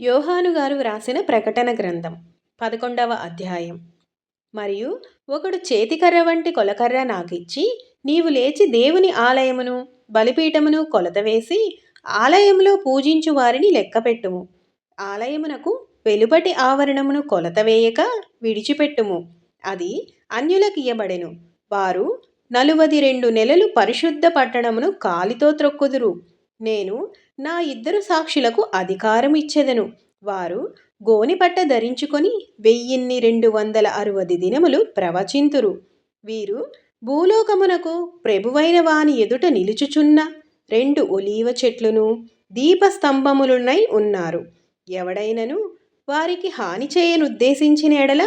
యోహాను గారు వ్రాసిన ప్రకటన గ్రంథం పదకొండవ అధ్యాయం. మరియు ఒకడు చేతికర్ర వంటి కొలకర్ర నాకిచ్చి నీవు లేచి దేవుని ఆలయమును బలిపీఠమును కొలత వేసి ఆలయములో పూజించు వారిని లెక్కపెట్టుము. ఆలయమునకు వెలుపటి ఆవరణమును కొలత వేయక విడిచిపెట్టుము. అది అన్యులకియబడెను వారు నలువది రెండు నెలలు పరిశుద్ధ పట్టణమును కాలితో త్రొక్కుదురు. నేను నా ఇద్దరు సాక్షులకు అధికారం ఇచ్చెదను. వారు గోనిపట్ట ధరించుకొని వెయ్యిన్ని రెండు వందల అరవది దినములు ప్రవచింతురు. వీరు భూలోకమునకు ప్రభువైన వాని ఎదుట నిలుచుచున్న రెండు ఒలీవ చెట్లును దీపస్తంభములునై ఉన్నారు. ఎవడైనను వారికి హాని చేయనుద్దేశించిన ఎడల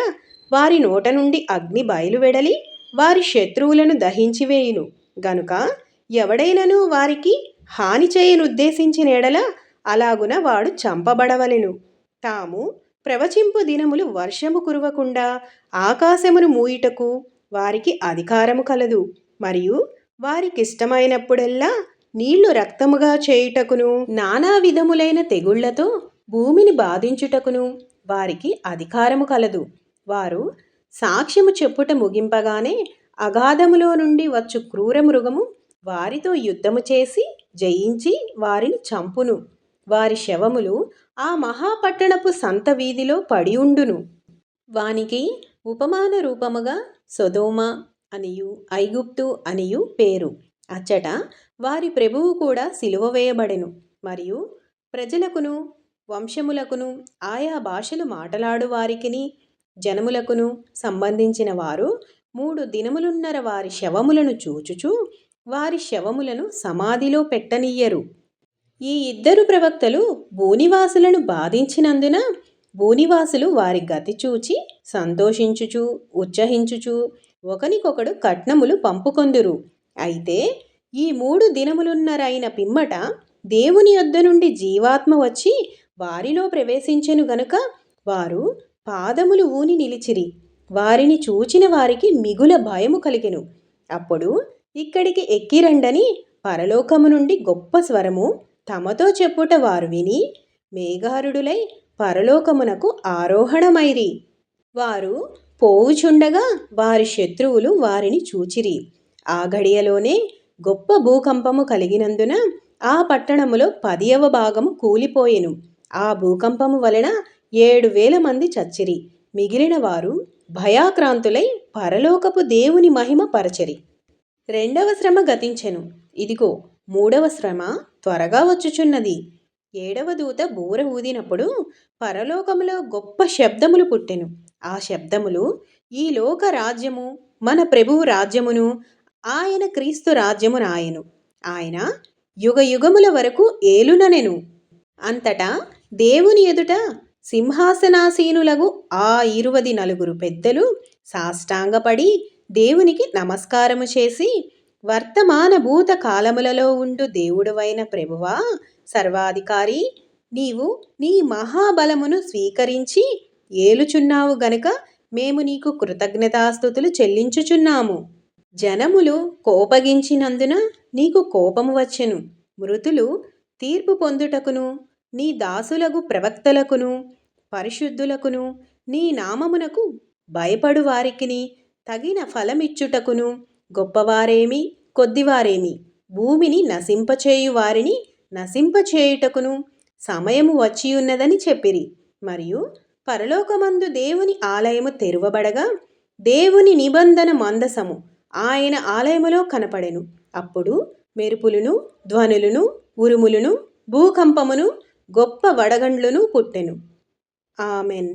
వారి నోట నుండి అగ్ని బయలువెడలి వారి శత్రువులను దహించివేయును. గనుక ఎవడైనను వారికి హాని చేయనుద్దేశించిన ఎడల అలాగున వాడు చంపబడవలెను. తాము ప్రవచింపు దినములు వర్షము కురవకుండా ఆకాశమును మూయుటకు వారికి అధికారము కలదు. మరియు వారికిష్టమైనప్పుడెల్లా నీళ్ళు రక్తముగా చేయుటకును నానా విధములైన తెగుళ్ళతో భూమిని బాధించుటకును వారికి అధికారము కలదు. వారు సాక్ష్యము చెప్పుట ముగింపగానే అగాధములో నుండి వచ్చు క్రూర మృగము వారితో యుద్ధము చేసి జయించి వారిని చంపును. వారి శవములు ఆ మహాపట్టణపు సంత వీధిలో పడి ఉండును వానికి ఉపమాన రూపముగా సొదోమ అనియు ఐగుప్తు అనియు పేరు. అచ్చట వారి ప్రభువు కూడా సిలువ వేయబడెను. మరియు ప్రజలకును వంశములకును ఆయా భాషలు మాటలాడు వారికిని జనములకును సంబంధించిన వారు మూడు దినములున్నర వారి శవములను చూచుచు వారి శవములను సమాధిలో పెట్టనియ్యరు ఈ ఇద్దరు ప్రవక్తలు భూనివాసులను బాధించినందున భూనివాసులు వారి గతి చూచి సంతోషించుచు ఉత్సహించుచు ఒకనికొకడు కట్నములు పంపుకొందురు. అయితే ఈ మూడు దినములున్నరైన పిమ్మట దేవుని యొద్ద నుండి జీవాత్మ వచ్చి వారిలో ప్రవేశించెను గనుక వారు పాదములు ఊని నిలిచిరి. వారిని చూచిన వారికి మిగుల భయము కలిగెను. అప్పుడు ఇక్కడికి ఎక్కిరండని పరలోకము నుండి గొప్ప స్వరము తమతో చెప్పుట వారు విని మేఘారుడులై పరలోకమునకు ఆరోహణమైరి. వారు పోవుచుండగా వారి శత్రువులు వారిని చూచిరి. ఆ గడియలోనే గొప్ప భూకంపము కలిగినందున ఆ పట్టణములో పదియవ భాగము కూలిపోయెను. ఆ భూకంపము వలన ఏడు వేల మంది చచ్చిరి. మిగిలిన వారు భయాక్రాంతులై పరలోకపు దేవుని మహిమ పరచరి. రెండవ శ్రమ గతించెను. ఇదిగో మూడవ శ్రమ త్వరగా వచ్చుచున్నది. ఏడవ దూత బూర ఊదినప్పుడు పరలోకములో గొప్ప శబ్దములు పుట్టెను. ఆ శబ్దములు ఈ లోక రాజ్యము మన ప్రభువు రాజ్యమును ఆయన క్రీస్తు రాజ్యము నాయను. ఆయన యుగ యుగముల వరకు ఏలుననెను. అంతటా దేవుని ఎదుట సింహాసనాసీనులగు ఆ ఇరువది నలుగురు పెద్దలు సాష్టాంగపడి దేవునికి నమస్కారము చేసి వర్తమాన భూత కాలములలో ఉండు దేవుడువైన ప్రభువా సర్వాధికారి నీవు నీ మహాబలమును స్వీకరించి ఏలుచున్నావు గనుక మేము నీకు కృతజ్ఞతాస్థుతులు చెల్లించుచున్నాము. జనములు కోపగించినందున నీకు కోపము వచ్చెను. మృతులు తీర్పు పొందుటకును నీ దాసులగు ప్రవక్తలకును పరిశుద్ధులకును నీ నామమునకు భయపడు వారికిని తగిన ఫలమిచ్చుటకును గొప్పవారేమి? కొద్దివారేమి? భూమిని నశింపచేయు వారిని నశింపచేయుటకును సమయము వచ్చియున్నదని చెప్పిరి. మరియు పరలోకమందు దేవుని ఆలయము తెరువబడగా దేవుని నిబంధన మందసము ఆయన ఆలయములో కనపడెను. అప్పుడు మెరుపులను ధ్వనులను ఉరుములను భూకంపమును గొప్ప వడగండ్లను పుట్టెను. ఆమెన్.